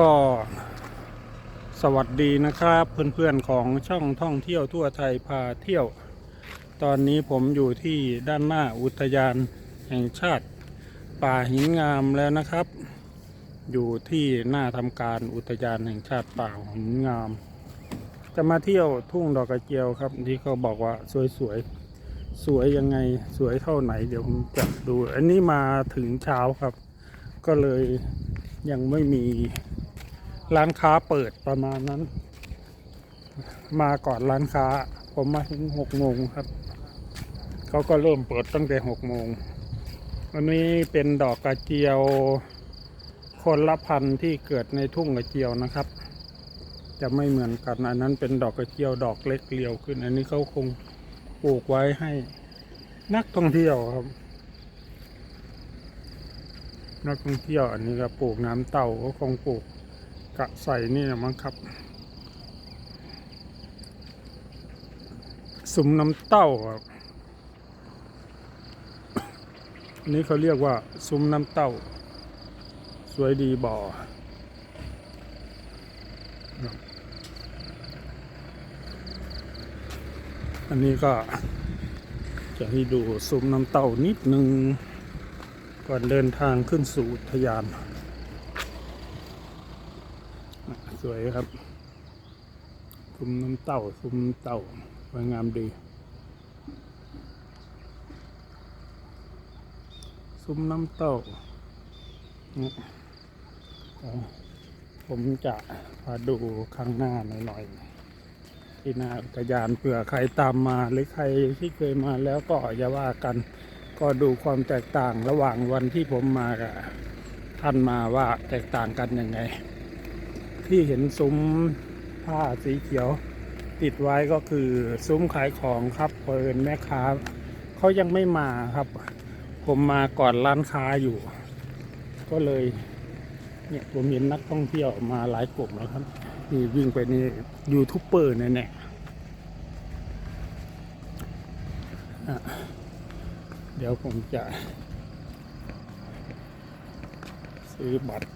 ก็สวัสดีนะครับ เพื่อนๆของช่องท่องเที่ยวทั่วไทยพาเที่ยว ตอนนี้ผมอยู่ที่ด้านหน้าอุทยานแห่งชาติ ป่าหินงามแล้วนะครับ อยู่ที่หน้าทำการอุทยานแห่งชาติป่าหินงาม จะมาเที่ยวทุ่งดอกกระเจียวครับ ที่เขาบอกว่าสวยๆสวยยังไงสวยเท่าไหน เดี๋ยวผมจะดู อันนี้มาถึงเช้าครับ ก็เลยยังไม่มี ร้านค้าเปิดประมาณนั้น มาก่อนร้านค้า ผมมาถึงหกโมงครับ เขาก็เริ่มเปิดตั้งแต่หกโมงวันนี้เป็นดอกกระเจียว คนละพันธุ์ที่เกิดในทุ่งกระเจียวนะครับ จะไม่เหมือนกันอันนั้นเป็นดอกกระเจียวดอกเล็กเรียวขึ้น อันนี้เขาคงปลูกไว้ให้นักท่องเที่ยวครับ นักท่องเที่ยวอันนี้ก็ปลูกน้ำเต่าก็คงปลูก กะใส่นี่มั้งครับสุมน้ำเต้าครับอันนี้เขาเรียกว่าซุ้มน้ำเต้า สวยดีบ่อ อันนี้ก็ จะให้ดูซุ้มน้ำเต้านิดนึง ก่อนเดินทางขึ้นสู่อุทยาน ส วยครับ ซุ้มน้ำเต้า ซุ้มเต้าสวยงามดี ซุ้มน้ำเต้าผมจะมาดูข้างหน้าหน่อยๆ ที่หน้าอุทยานเผื่อใครตามมาหรือใครที่เคยมาแล้วก็อย่าว่ากัน ก็ดูความแตกต่างระหว่างวันที่ผมมากับท่านมาว่าแตกต่างกันยังไง ที่เห็นซุ้มผ้าสีเขียว ติดไว้ก็คือซุ้มขายของครับเปิดแม่ค้าเขายังไม่มาครับ ผมมาก่อนร้านค้าอยู่ ก็เลยเนี่ยผมเห็นนักท่องเที่ยวมาหลายกลุ่มแล้วครับนี่วิ่งไปนี่ยูทูบเบอร์แน่ๆอ่เดี๋ยวผมจะซื้อบัตร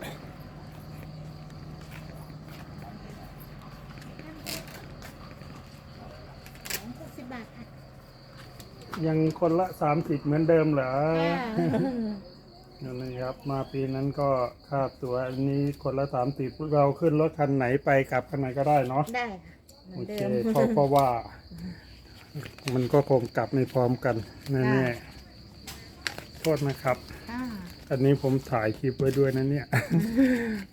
หกสิบบาทค่ะ ยังคนละสามสิบเหมือนเดิมเหรออ่านั่นเลยครับ มาปีนั้นก็ค่าตัวอันนี้คนละสามสิบเราขึ้นรถคันไหนไปกลับคันไหนก็ได้เนาะได้ค่ะเหมืโออนเคเดิมเพราะเพราะว่า มันก็คงกลับไม่พร้อมกันแน่ค่ะๆโทษนะครับอ่าอันนี้ผมถ่ายคลิปไว้ด้วยนะเนี่ย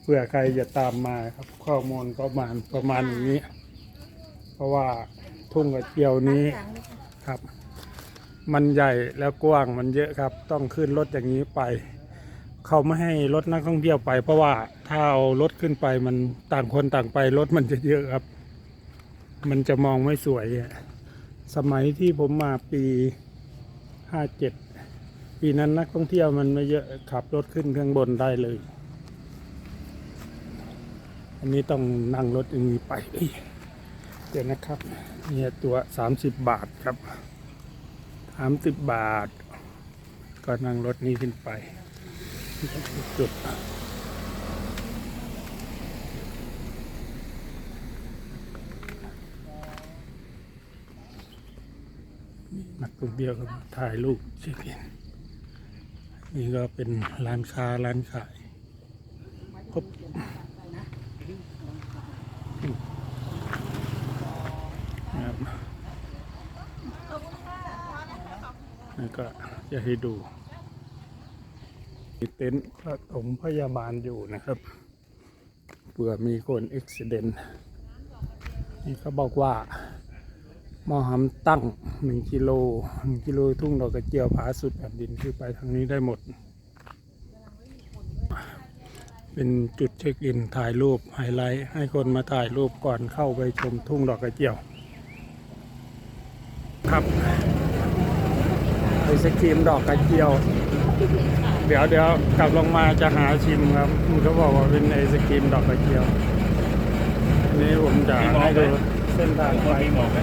เผื่อใครจะตามมาครับ ข้อมูลก็ประมาณประมาณอย่างนี้ เพราะว่าทุ่งกระเจียวนี้หลังเลยค่ะครับ มันใหญ่แล้วกว้างมันเยอะครับ ต้องขึ้นรถอย่างนี้ไป เขาไม่ให้รถนักท่องเที่ยวไป เพราะว่าถ้าเอารถขึ้นไปมันต่างคนต่างไปรถมันจะเยอะครับ มันจะมองไม่สวยอะสมัยที่ผมมาปีห้าเจ็ดปีนั้นนักท่องเที่ยวมันไม่เยอะขับรถขึ้นข้างบนได้เลย อันนี้ต้องนั่งรถอย่างนี้ไปเอ้ยเดี๋ยวนะครับเนี่ยตัวสามสิบบาทครับ สามสิบบาท ก็นั่งรถนี้ขึ้นไป จุดนักท่องเที่ยวก็มาถ่ายรูปเช็คอินนี่ก็เป็นร้านค้าร้านขายครบแล้ว ก็จะให้ดูมีเต็นท์ปฐมพยาบาลอยู่นะครับเผื่อมีคนอุบิเหตุนี่เขาบอกว่ามอหำตั้งหนึ่งกิโลหนึ่งกิโลทุ่งดอกกระเจียวผาสุดแผ่นดินคือไปทางนี้ได้หมด เป็นจุดเช็คอินถ่ายรูปไฮไลท์ให้คนมาถ่ายรูปก่อนเข้าไปชมทุ่งดอกกระเจียว ครับ ไอศครีมดอกกระเจียว เดี๋ยวเดี๋ยวกลับลงมาจะหาชิมครับเขาบอกว่าเป็นไอศครีมดอกกระเจียวนี่ผมจะให้ดูเส้นทางไปมีหมอกไหม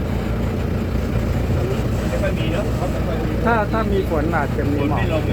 ไม่ค่อยมีเนอะเขาไม่ค่อยมีถ้าถ้ามีฝนอาจจะมีฝนหมอก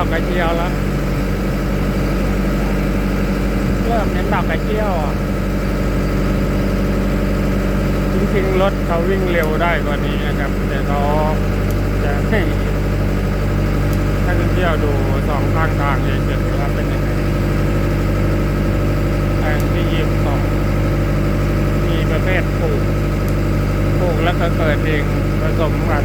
อกกระเจียวแล้วเริ่มเน้นดอกกระเจียวอะจริงๆรถเขาวิ่งเร็วได้กว่านี้นะครับแต่เขาจะให้ท่องเที่ยวดูสองข้างทางเฉยๆว่าเป็นยังไงทางที่ยิบสองมีประเภทปลูกปลูกแล้วก็เกิดเองผสมกัน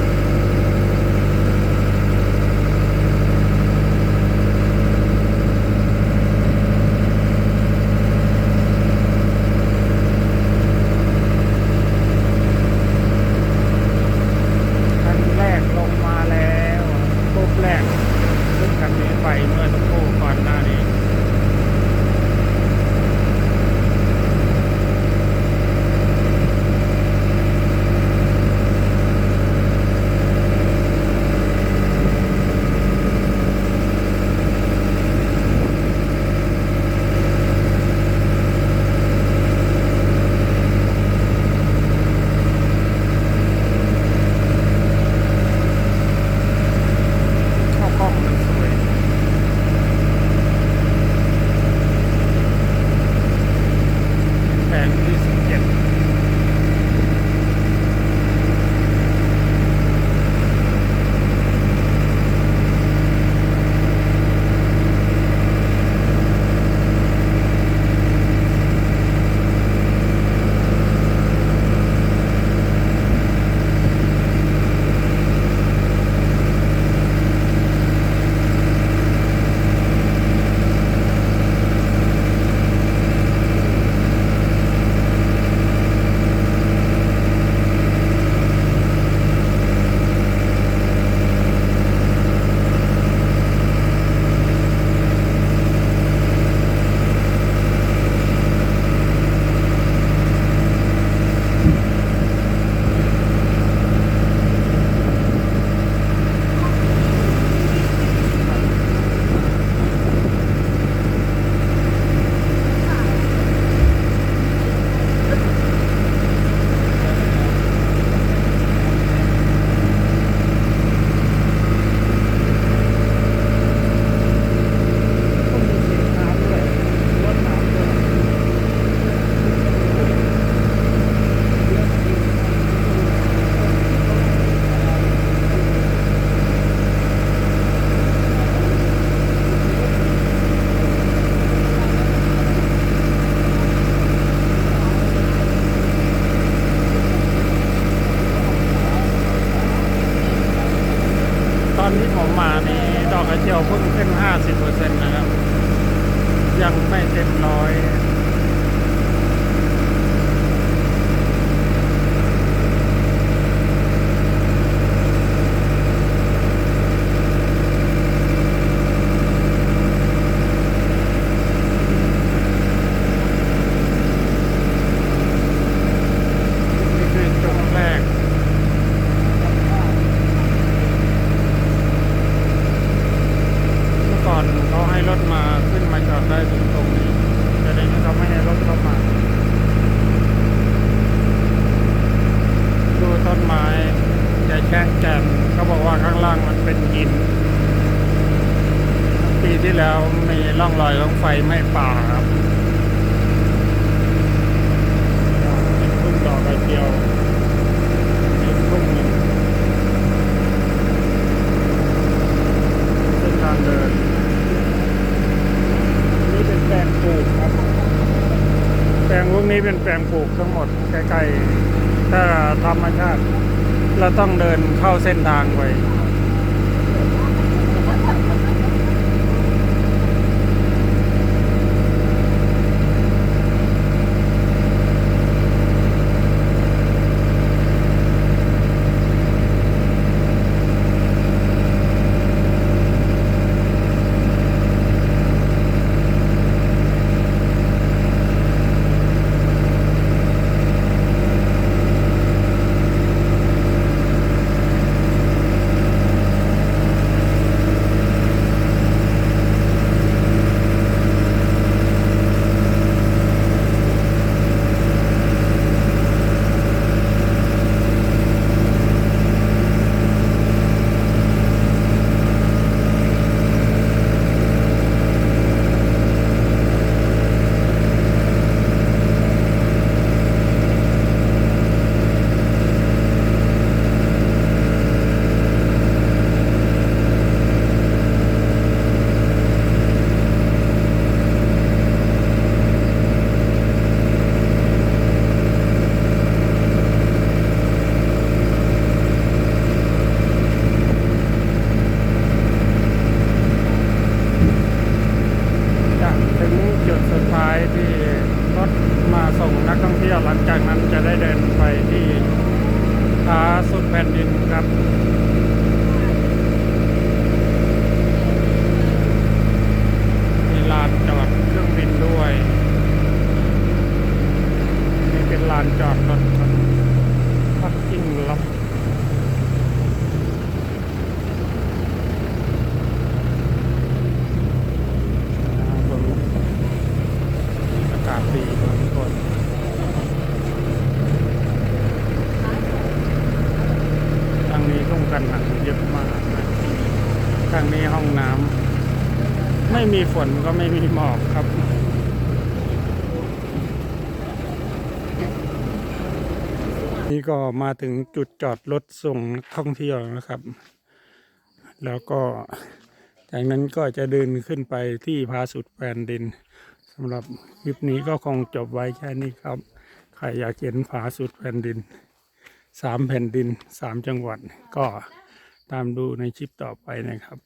137 ป่าครับเป็นทุ่งดอกกระเจียวอีกทุ่งหนึ่งเส้นทางเดิน นี่เป็นแปลงปลูกครับ แปลงพวกนี้เป็นแปลงปลูกทั้งหมดใกล้ๆถ้าธรรมชาติเราต้องเดินเข้าเส้นทางไป ฝนก็ไม่มีหมอกครับนี่ก็มาถึงจุดจอดรถส่งท่องเที่ยวนะครับ แล้วก็จากนั้นก็จะเดินขึ้นไปที่พาสุดแผ่นดินสำหรับคลิปนี้ก็คงจบไว้แค่นี้ครับ ใครอยากเห็นผาสุดแผ่นดินสามแผ่นดินสามจังหวัด ก็ตามดูในคลิปต่อไปนะครับ